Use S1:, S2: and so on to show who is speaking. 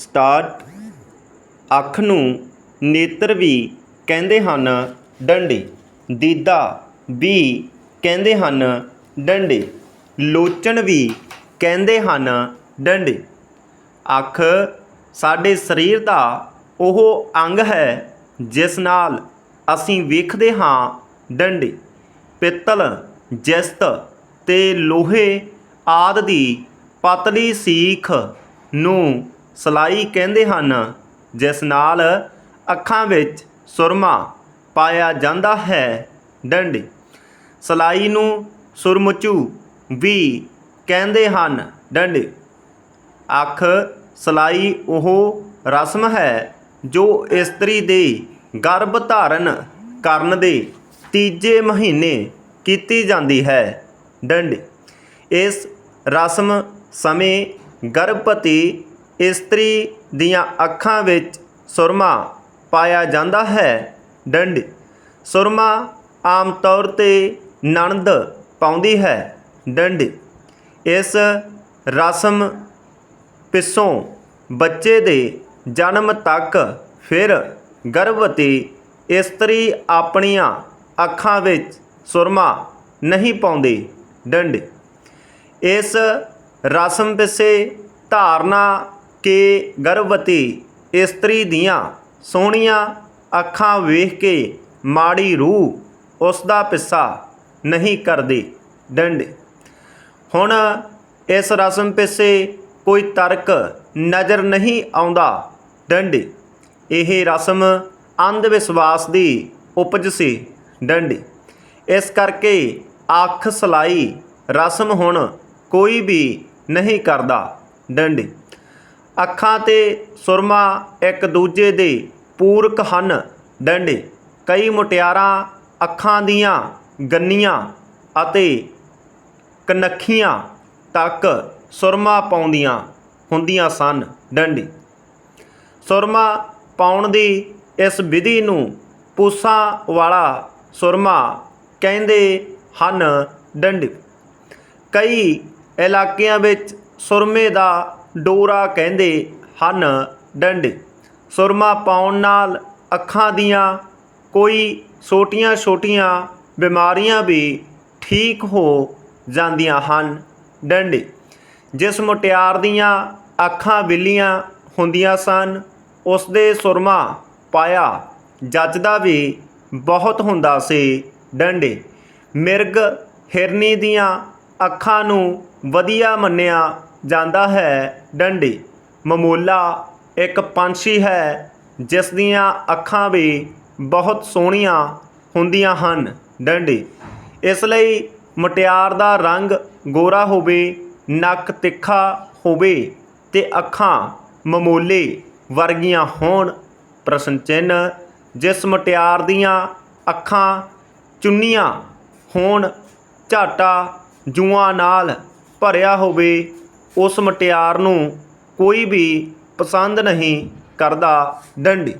S1: Start ਅੱਖ ਨੂੰ ਨੇਤਰ ਵੀ ਕਹਿੰਦੇ ਹਨ ਡੰਡੇ। ਦੀਦਾ ਵੀ ਕਹਿੰਦੇ ਹਨ ਡੰਡੇ। ਲੋਚਣ ਵੀ ਕਹਿੰਦੇ ਹਨ ਡੰਡੇ। ਅੱਖ ਸਾਡੇ ਸਰੀਰ ਦਾ ਉਹ ਅੰਗ ਹੈ ਜਿਸ ਨਾਲ ਅਸੀਂ ਵੇਖਦੇ ਹਾਂ ਡੰਡੇ। ਪਿੱਤਲ, ਜਿਸਤ ਤੇ ਲੋਹੇ ਆਦਿ ਦੀ ਪਤਲੀ ਸੀਖ ਨੂੰ ਸਲਾਈ ਕਹਿੰਦੇ ਹਨ, ਜਿਸ ਨਾਲ ਅੱਖਾਂ ਵਿੱਚ ਸੁਰਮਾ ਪਾਇਆ ਜਾਂਦਾ ਹੈ। ਡੰਡੇ। ਸਲਾਈ ਨੂੰ ਸੁਰਮਚੂ ਵੀ ਕਹਿੰਦੇ ਹਨ। ਡੰਡੇ। ਅੱਖ ਸਲਾਈ ਉਹ ਰਸਮ ਹੈ ਜੋ ਇਸਤਰੀ ਦੇ ਗਰਭ ਧਾਰਨ ਕਰਨ ਦੇ ਤੀਜੇ ਮਹੀਨੇ ਕੀਤੀ ਜਾਂਦੀ ਹੈ। ਡੰਡ। ਇਸ ਰਸਮ ਸਮੇਂ ਗਰਭਵਤੀ ਇਸਤਰੀ ਦੀਆਂ ਅੱਖਾਂ ਵਿੱਚ ਸੁਰਮਾ ਪਾਇਆ ਜਾਂਦਾ ਹੈ। ਡੰਡੇ। ਸੁਰਮਾ ਆਮ ਤੌਰ ਤੇ ਨਣਦ ਪਾਉਂਦੀ ਹੈ। ਡੰਡੇ। ਇਸ ਰਸਮ ਪਿੱਛੋਂ ਬੱਚੇ ਦੇ ਜਨਮ ਤੱਕ ਫਿਰ ਗਰਭਵਤੀ ਇਸਤਰੀ ਆਪਣੀਆਂ ਅੱਖਾਂ ਵਿੱਚ ਸੁਰਮਾ ਨਹੀਂ ਪਾਉਂਦੀ। ਡੰਡੇ। ਇਸ ਰਸਮ ਪਿੱਛੇ ਧਾਰਨਾ ਕਿ ਗਰਭਵਤੀ ਇਸਤਰੀ ਦੀਆਂ ਸੋਹਣੀਆਂ ਅੱਖਾਂ ਵੇਖ ਕੇ ਮਾੜੀ ਰੂਹ ਉਸ ਦਾ ਪਿੱਛਾ ਨਹੀਂ ਕਰਦੀ, ਡੰਡੇ। ਹੁਣ ਇਸ ਰਸਮ ਪਿੱਛੇ ਕੋਈ ਤਰਕ ਨਜ਼ਰ ਨਹੀਂ ਆਉਂਦਾ, ਡੰਡੇ। ਇਹ ਰਸਮ ਅੰਧ ਵਿਸ਼ਵਾਸ ਦੀ ਉਪਜ ਸੀ, ਡੰਡੇ। ਇਸ ਕਰਕੇ ਅੱਖ ਸਲਾਈ ਰਸਮ ਹੁਣ ਕੋਈ ਵੀ ਨਹੀਂ ਕਰਦਾ, ਡੰਡੇ। ਅੱਖਾਂ ਤੇ ਸੁਰਮਾ ਇੱਕ ਦੂਜੇ ਦੇ ਪੂਰਕ ਹਨ। ਡੰਡੇ ਕਈ ਮੁਟਿਆਰਾਂ ਅੱਖਾਂ ਦੀਆਂ ਗੰਨੀਆਂ ਅਤੇ ਕਨੱਖੀਆਂ ਤੱਕ ਸੁਰਮਾ ਪਾਉਂਦੀਆਂ ਹੁੰਦੀਆਂ ਸਨ। ਡੰਡੀ ਸੁਰਮਾ ਪਾਉਣ ਦੀ ਇਸ ਵਿਧੀ ਨੂੰ ਪੂਸਾਂ ਵਾਲਾ ਸੁਰਮਾ ਕਹਿੰਦੇ ਹਨ। ਡੰਡੀ ਕਈ ਇਲਾਕਿਆਂ ਵਿੱਚ ਸੁਰਮੇ ਦਾ ਡੋਰਾ ਕਹਿੰਦੇ ਹਨ, ਡੰਡੇ। ਸੁਰਮਾ ਪਾਉਣ ਨਾਲ ਅੱਖਾਂ ਦੀਆਂ ਕੋਈ ਛੋਟੀਆਂ-ਛੋਟੀਆਂ ਬਿਮਾਰੀਆਂ ਵੀ ਠੀਕ ਹੋ ਜਾਂਦੀਆਂ ਹਨ, ਡੰਡੇ। ਜਿਸ ਮੁਟਿਆਰ ਦੀਆਂ ਅੱਖਾਂ ਬਿੱਲੀਆਂ ਹੁੰਦੀਆਂ ਸਨ ਉਸ ਦੇ ਸੁਰਮਾ ਪਾਇਆ ਜੱਜਦਾ ਵੀ ਬਹੁਤ ਹੁੰਦਾ ਸੀ, ਡੰਡੇ। ਮਿਰਗ ਹਿਰਨੀ ਦੀਆਂ ਅੱਖਾਂ ਨੂੰ ਵਧੀਆ ਮੰਨਿਆ ਜਾਂਦਾ ਹੈ ਡੰਡੇ। ਮਮੋਲਾ ਇੱਕ ਪੰਛੀ ਹੈ, ਜਿਸ ਦੀਆਂ ਅੱਖਾਂ ਵੀ ਬਹੁਤ ਸੋਹਣੀਆਂ ਹੁੰਦੀਆਂ ਹਨ, ਡੰਡੀ। ਇਸ ਲਈ ਮੁਟਿਆਰ ਦਾ ਰੰਗ ਗੋਰਾ ਹੋਵੇ, ਨੱਕ ਤਿੱਖਾ ਹੋਵੇ ਤੇ ਅੱਖਾਂ ਮਮੋਲੇ ਵਰਗੀਆਂ ਹੋਣ, ਪ੍ਰਸ਼ਨ ਚਿੰਨ੍ਹ, ਜਿਸ ਮੁਟਿਆਰ ਦੀਆਂ ਅੱਖਾਂ ਚੁੰਨੀਆਂ ਹੋਣ, ਝਾਟਾ ਜੂਆਂ ਨਾਲ ਭਰਿਆ ਹੋਵੇ ਉਸ ਮੁਟਿਆਰ ਨੂੰ ਕੋਈ ਵੀ ਪਸੰਦ ਨਹੀਂ ਕਰਦਾ ਡੰਡੀ।